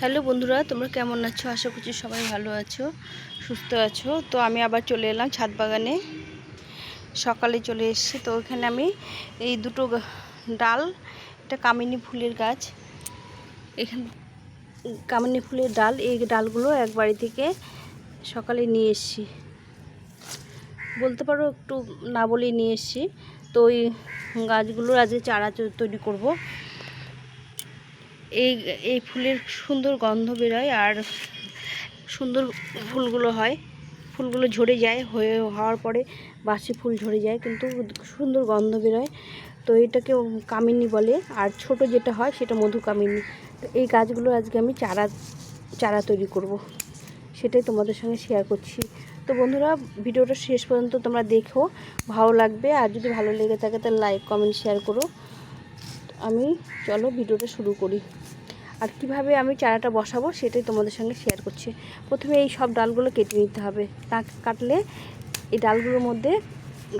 Hello বন্ধুরা, তোমরা কেমন আছো? আশা করছি সবাই ভালো আছো, সুস্থ আছো। তো আমি আবার চলে এলাম ছাদ বাগানে। সকালে চলে এসেছি। তো ওখানে আমি এই দুটো ডাল এটা কামিনী ফুলের গাছ। এখান, কামিনী ফুলের ডাল, এই ডালগুলো এক বাড়ি থেকে সকালে নিয়ে এসেছি। বলতে পারো, একটু না বলেই নিয়ে এসেছি। তো ওই গাছগুলোর আজকে চারা তৈরি করব। এই এই ফুলের সুন্দর গন্ধ বেরোয় আর সুন্দর ফুলগুলো হয়। ফুলগুলো ঝরে যায়, হয়ে, হওয়ার পরে বাসি ফুল ঝরে যায়, কিন্তু সুন্দর গন্ধ বেরোয়। তো এটাকে কামিনী বলে, আর ছোট যেটা হয় সেটা মধু কামিনী। তো এই গাছগুলো আজকে আমি চারা চারা তৈরি করব। সেটাই তোমাদের সঙ্গে শেয়ার করছি। তো বন্ধুরা, ভিডিওটা শেষ পর্যন্ত তোমরা দেখো, ভালো লাগবে। আর যদি ভালো লেগে থাকে তাহলে লাইক কমেন্ট শেয়ার করো। আমি, চলো ভিডিওটা শুরু করি। আর কীভাবে আমি চারাটা বসাবো সেটাই তোমাদের সঙ্গে শেয়ার করছি। প্রথমে এই সব ডালগুলো কেটে নিতে হবে। তা কাটলে এই ডালগুলোর মধ্যে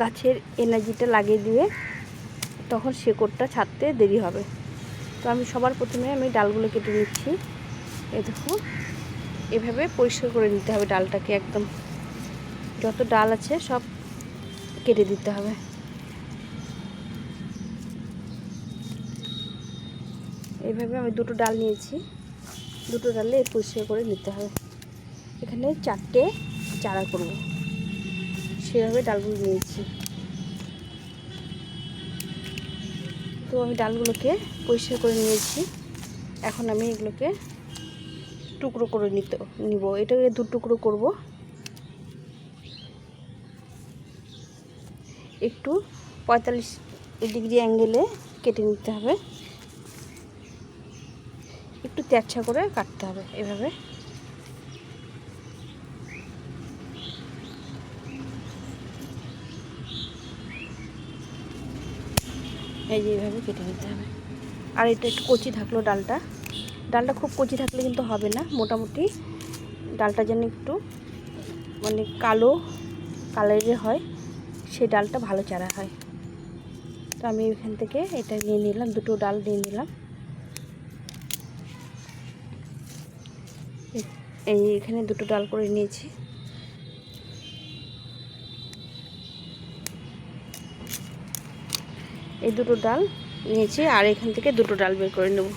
গাছের এনার্জিটা লাগিয়ে দিয়ে তখন শেকড়টা ছাড়তে দেরি হবে। তো আমি সবার প্রথমে আমি ডালগুলো কেটে নিচ্ছি। এই দেখো, এভাবে পরিষ্কার করে নিতে হবে ডালটাকে একদম। যত ডাল আছে সব কেটে দিতে হবে। এইভাবে আমি দুটো ডাল নিয়েছি। দুটো ডালে পরিষ্কার করে নিতে হবে। এখানে চারটে চারা করব। সেভাবে ডালগুলো নিয়েছি। তো আমি ডালগুলোকে পরিষ্কার করে নিয়েছি। এখন আমি এগুলোকে টুকরো করে নিতে, নিব। এটাকে দু টুকরো করব। একটু পঁয়তাল্লিশ ডিগ্রি অ্যাঙ্গেলে কেটে নিতে হবে। তেরছা করে কাটতে হবে এভাবে। এই যে এইভাবে কেটে নিতে হবে। আর এটা একটু কচি থাকল ডালটা। ডালটা খুব কচি থাকলে কিন্তু হবে না, মোটামুটি ডালটা যেন একটু মানে কালো কালারের হয় সেই ডালটা ভালো চারা হয়। তো আমি এখান থেকে এটা নিয়ে নিলাম, দুটো ডাল নিয়ে নিলাম। এই- এখানে দুটো ডাল করে নিয়েছি। এই দুটো ডাল নিয়েছি আর এখান থেকে দুটো ডাল বের করে নেব।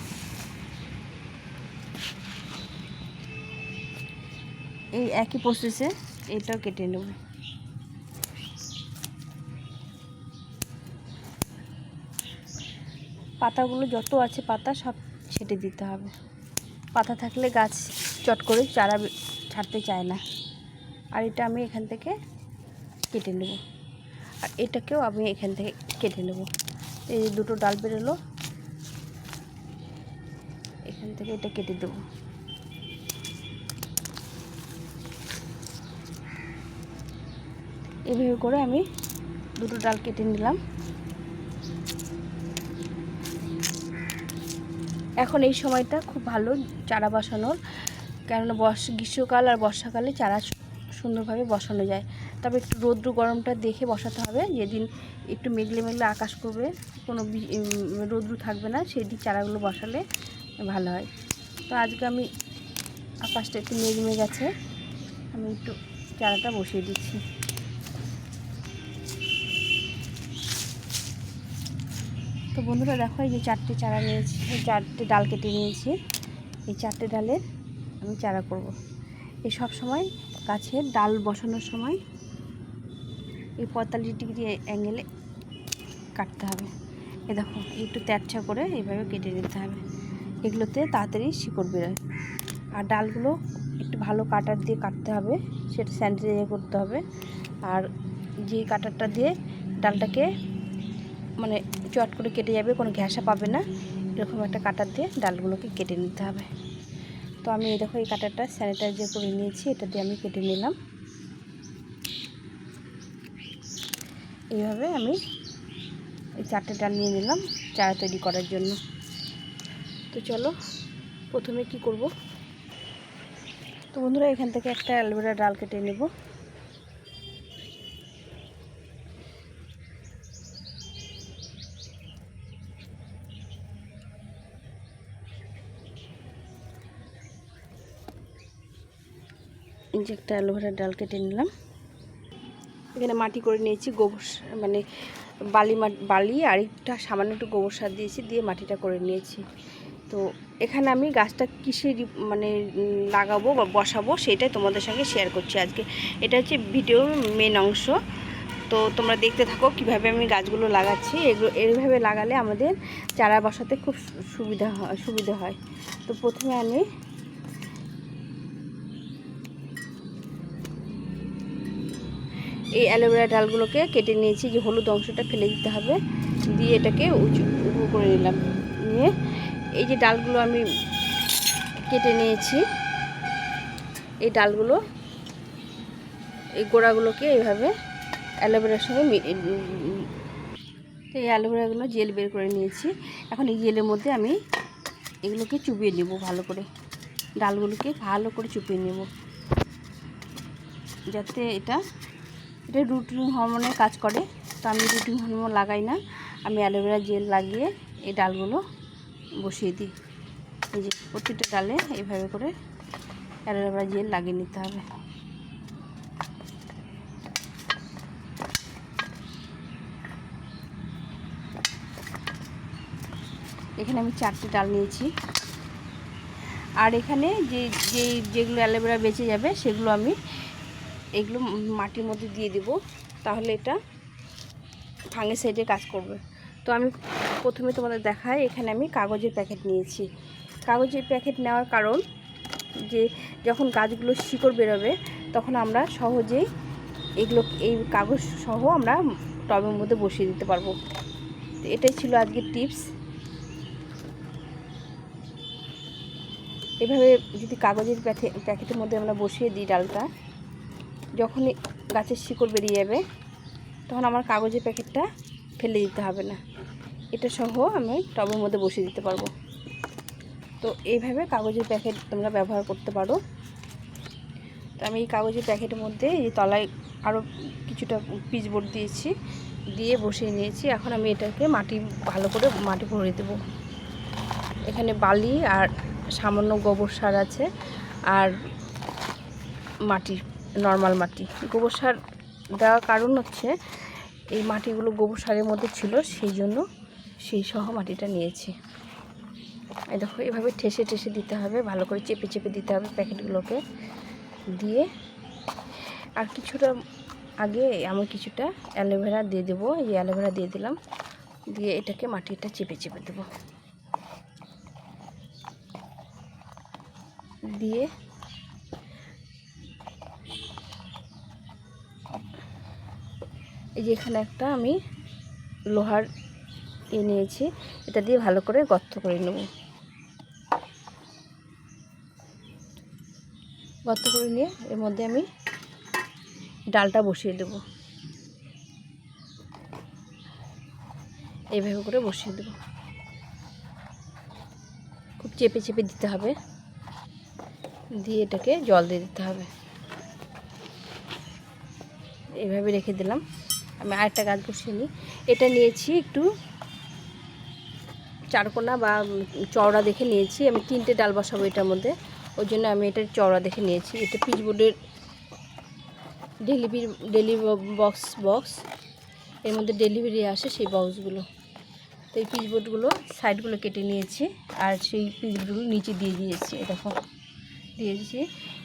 এই একই প্রসেসে এটাও কেটে নেব। পাতাগুলো যত আছে পাতা সব ছেটে দিতে হবে। পাতা থাকলে গাছ চট করে চারা ছাড়তে চায় না। আর এটা আমি এখান থেকে কেটে নেব। আর এটাকেও আমি এখান থেকে কেটে নেব। এই দুটো ডাল বেরোলো। এখান থেকে এটা কেটে দেবো। এভাবে করে আমি দুটো ডাল কেটে নিলাম। এখন এই সময়টা খুব ভালো চারা বসানোর, কেননা বর্ষ, গ্রীষ্মকাল আর বর্ষাকালে চারা সুন্দরভাবে বসানো যায়। তবে একটু রৌদ্র গরমটা দেখে বসাতে হবে, যেদিন একটু মেঘলে মেঘলে আকাশ করবে, কোনো রৌদ্র থাকবে না সেই দিন চারাগুলো বসালে ভালো হয়। তো আজকে আমি আকাশটা একটু মেঘ মেঘ আছে, আমি একটু চারাটা বসিয়ে দিচ্ছি। তো বন্ধুরা দেখো, এই যে চারটে চারা নিয়েছি চারটে ডাল কেটে নিয়েছি। এই চারটে ডালের আমি চারা করব। এই সব সময় গাছের ডাল বসানোর সময় এই পঁয়তাল্লিশ ডিগ্রি অ্যাঙ্গেলে কাটতে হবে। এ দেখো, একটু তেরছা করে এইভাবে কেটে নিতে হবে। এগুলোতে তাড়াতাড়ি শিকড় বেরোয়। আর ডালগুলো একটু ভালো কাটার দিয়ে কাটতে হবে, সেটা স্যানিটাইজার করতে হবে। আর যে কাটারটা দিয়ে ডালটাকে মানে চট করে কেটে যাবে, কোনো ঘ্যাসা পাবে না। এরকম একটা কাটার দিয়ে ডালগুলোকে কেটে নিতে হবে। তো আমি এই দেখো এই কাটারটা স্যানিটাইজার করে নিয়েছি, এটা দিয়ে আমি কেটে নিলাম। এইভাবে আমি এই চারটে ডাল নিয়ে নিলাম, চারা তৈরি করার জন্য। তো চলো, প্রথমে কি করব? তো বন্ধুরা, এখান থেকে একটা অ্যালোভেরা ডাল কেটে নেব। এই যে একটা অ্যালোভেরার ডাল কেটে নিলাম। এখানে মাটি করে নিয়েছি গোবর মানে বালি মাটি বালি আর একটা সামান্য একটু গোবর সার দিয়েছি, দিয়ে মাটিটা করে নিয়েছি। তো এখানে আমি গাছটা কিসে মানে লাগাবো বা বসাবো সেটাই তোমাদের সঙ্গে শেয়ার করছি আজকে। এটা হচ্ছে ভিডিওর মেন অংশ। তো তোমরা দেখতে থাকো কীভাবে আমি গাছগুলো লাগাচ্ছি। এগুলো এইভাবে লাগালে আমাদের চারা বসাতে খুব সুবিধা হয় সুবিধা হয়। তো প্রথমে আমি এই অ্যালোভেরা ডালগুলোকে কেটে নিয়েছি যে হলুদ অংশটা ফেলে দিতে হবে। দিয়ে এটাকে উঁচু উঁচু করে নিলাম। নিয়ে এই যে ডালগুলো আমি কেটে নিয়েছি, এই ডালগুলো, এই গোড়াগুলোকে এইভাবে অ্যালোভেরার সঙ্গে তো এই অ্যালোভেরাগুলো জেল বের করে নিয়েছি। এখন এই জেলের মধ্যে আমি এগুলোকে চুবিয়ে নেব ভালো করে। ডালগুলোকে ভালো করে চুপিয়ে নেব। যাতে এটা এটা রুটিন হরমোনের কাজ করে। তো আমি রুটিন হরমোন লাগাই না। আমি অ্যালোভেরা জেল লাগিয়ে এই ডালগুলো বসিয়ে দিই। এই যে প্রতিটা ডালে এইভাবে করে অ্যালোভেরা জেল লাগিয়ে নিতে হবে। এখানে আমি চারটে ডাল নিয়েছি। আর এখানে যে যে, যেগুলো অ্যালোভেরা বেঁচে যাবে সেগুলো আমি এগুলো মাটির মধ্যে দিয়ে দিব, তাহলে এটা ফাঙ্গিসাইডে কাজ করবে। তো আমি প্রথমে তোমাদের দেখাই, এখানে আমি কাগজের প্যাকেট নিয়েছি। কাগজের প্যাকেট নেওয়ার কারণ যে, যখন গাছগুলো শিকড় বেরোবে, তখন আমরা সহজেই এগুলো, এই কাগজ সহ আমরা টবের মধ্যে বসিয়ে দিতে পারব। তো এটাই ছিল আজকের টিপস এভাবে যদি কাগজের প্যাকে- প্যাকেটের মধ্যে আমরা বসিয়ে দিই ডালটা যখনই গাছের শিকড় বেরিয়ে যাবে, তখন আমার কাগজের প্যাকেটটা ফেলে দিতে হবে না। এটা সহ আমি টবের মধ্যে বসিয়ে দিতে পারব। তো এইভাবে কাগজের প্যাকেট তোমরা ব্যবহার করতে পারো। তো আমি এই কাগজের প্যাকেটের মধ্যে এই তলায় আরও কিছুটা পিচ পিচবোর্ড দিয়েছি, দিয়ে বসিয়ে নিয়েছি। এখন আমি এটাকে মাটি, ভালো করে মাটি ভরে দেবো। এখানে বালি আর সামান্য গোবর সার আছে, আর মাটি নর্মাল মাটি। গোবর সার দেওয়ার কারণ হচ্ছে, এই মাটিগুলো গোবর সারের মধ্যে ছিল, সেই জন্য সেই সহ মাটিটা নিয়েছি। এই দেখো, এভাবে ঠেসে ঠেসে দিতে হবে, ভালো করে চেপে চেপে দিতে হবে প্যাকেটগুলোকে দিয়ে। আর কিছুটা আগে আমি কিছুটা অ্যালোভেরা দিয়ে দেবো, এই অ্যালোভেরা দিয়ে দিলাম। দিয়ে এটাকে মাটিটা চেপে চেপে দেবো। দিয়ে এই যে এখানে একটা আমি লোহার এ নিয়েছি। এটা দিয়ে ভালো করে গর্ত করে নেব। গর্ত করে নিয়ে এর মধ্যে আমি ডালটা বসিয়ে দেব। এইভাবে করে বসিয়ে দেব। খুব চেপে চেপে দিতে হবে। দিয়ে এটাকে জল দিয়ে দিতে হবে। এইভাবে রেখে দিলাম। আমি আরেকটা গাছ বসিয়ে নিই। এটা নিয়েছি একটু চারকোনা বা চওড়া দেখে নিয়েছি। আমি তিনটে ডাল বসাবো এটার মধ্যে। ওই জন্য আমি এটা চওড়া দেখে নিয়েছি। এটা পিচবোর্ডের ডেলিভারি, ডেলি বক্স বক্স। এর মধ্যে ডেলিভারি আসে সেই বক্সগুলো। তো এই পিচবোর্ডগুলো সাইডগুলো কেটে নিয়েছি আর সেই পিচবোর্ডগুলো নিচে দিয়ে দিয়েছি। দেখো, দিয়েছি।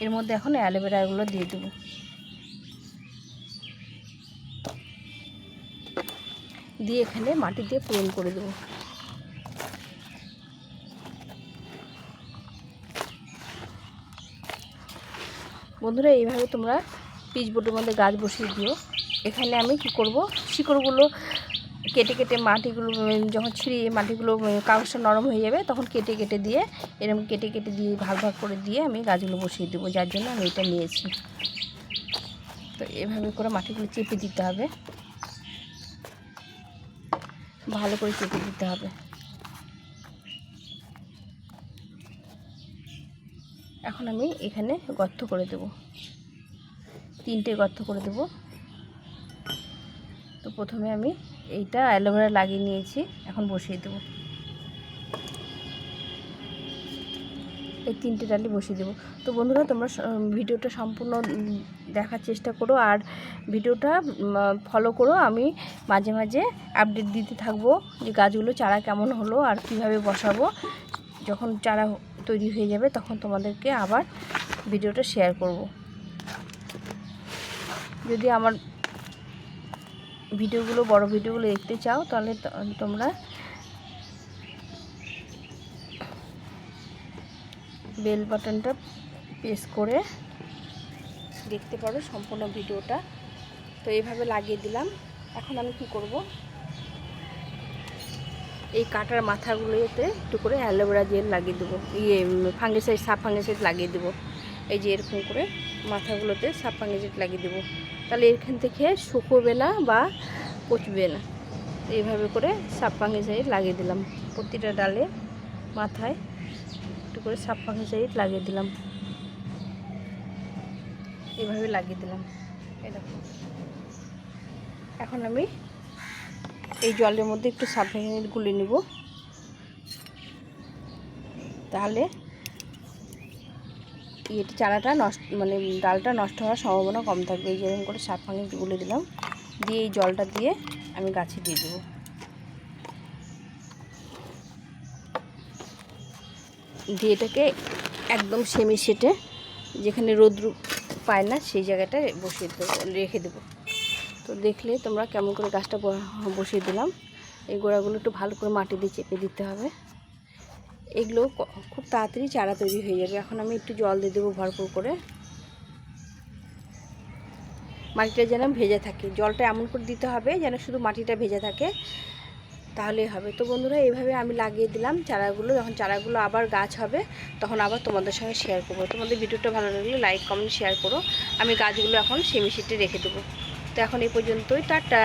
এর মধ্যে এখন অ্যালোভেরাগুলো দিয়ে দেবো। দিয়ে এখানে মাটি দিয়ে পূরণ করে দেবো। বন্ধুরা, এইভাবে তোমরা পিচ বোর্ডের মধ্যে গাছ বসিয়ে দিও। এখানে আমি কি করব? শিকড়গুলো কেটে কেটে মাটিগুলো যখন ছিঁড়িয়ে মাটিগুলো কাগজটা নরম হয়ে যাবে, তখন কেটে কেটে দিয়ে এরকম কেটে কেটে দিয়ে, ভাগ ভাগ করে দিয়ে আমি গাছগুলো বসিয়ে দেবো। যার জন্য আমি এটা নিয়েছি। তো এভাবে করে মাটিগুলো চেপে দিতে হবে। ভালো করে চেপে দিতে হবে। এখন আমি এখানে গর্ত করে দেব। তিনটে গর্ত করে দেব। তো প্রথমে আমি এইটা অ্যালোভেরা লাগিয়ে নিয়েছি, এখন বসিয়ে দেব। এই তিনটে ডালি বসিয়ে দেবো। তো বন্ধুরা, তোমরা ভিডিওটা সম্পূর্ণ দেখার চেষ্টা করো আর ভিডিওটা ফলো করো। আমি মাঝে মাঝে আপডেট দিতে থাকব যে গাছগুলো চারা কেমন হলো আর কীভাবে বসাবো। যখন চারা তৈরি হয়ে যাবে, তখন তোমাদেরকে আবার ভিডিওটা শেয়ার করব। যদি আমার ভিডিওগুলো, বড় ভিডিওগুলো দেখতে চাও, তাহলে তোমরা বেল বাটনটা প্রেস করে দেখতে পারো সম্পূর্ণ ভিডিওটা। তো এইভাবে লাগিয়ে দিলাম। এখন আমি কি করব? এই কাটার মাথাগুলোতে একটু করে অ্যালোভেরা জেল লাগিয়ে দেবো। ইয়ে ফাঙ্গিসাইড সাপ ফাঙ্গিসাইড লাগিয়ে দেবো। এই যে এরকম করে মাথাগুলোতে সাপ ফাঙ্গিসাইড লাগিয়ে দেবো। তাহলে এখান থেকে শুকোবে না বা পচবে না। এইভাবে করে সাপ ফাঙ্গিসাইড লাগিয়ে দিলাম প্রতিটা ডালে মাথায়। একটু করে সাপ ফাঙ্গিসাইড লাগিয়ে দিলাম। এভাবে লাগিয়ে দিলাম। এখন আমি এই জলের মধ্যে একটু সাপ ফাঙ্গিসাইড গুলে নিব। তাহলে ইয়েটা, চারাটা নষ্ট মানে ডালটা নষ্ট হওয়ার সম্ভাবনা কম থাকবে। এই যেরকম করে সাপ ফাঙ্গি গুলে দিলাম। দিয়ে এই জলটা দিয়ে আমি গাছে দিয়ে দেবো। দিয়ে এটাকে একদম সেমি সেটে যেখানে রোদ্র পায় না, সেই জায়গাটা বসিয়ে দেবো, রেখে দেবো। তো দেখলে তোমরা কেমন করে গাছটা বসিয়ে দিলাম। এই গোড়াগুলো একটু ভালো করে মাটি দিয়ে চেপে দিতে হবে। এগুলো খুব তাড়াতাড়ি চারা তৈরি হয়ে যাবে। এখন আমি একটু জল দিয়ে দেবো ভরপুর করে। মাটিটা যেন ভেজে থাকে। জলটা এমন করে দিতে হবে যেন শুধু মাটিটা ভেজে থাকে। তাহলেই হবে। তো বন্ধুরা, এইভাবে আমি লাগিয়ে দিলাম চারাগুলো। যখন চারাগুলো আবার গাছ হবে, তখন আবার তোমাদের সঙ্গে শেয়ার করব। তোমাদের ভিডিওটা ভালো লাগলে লাইক কমেন্ট শেয়ার করো। আমি গাছগুলো এখন সেমি সিটে রেখে দেবো। তো এখন এই পর্যন্তই, টাটা!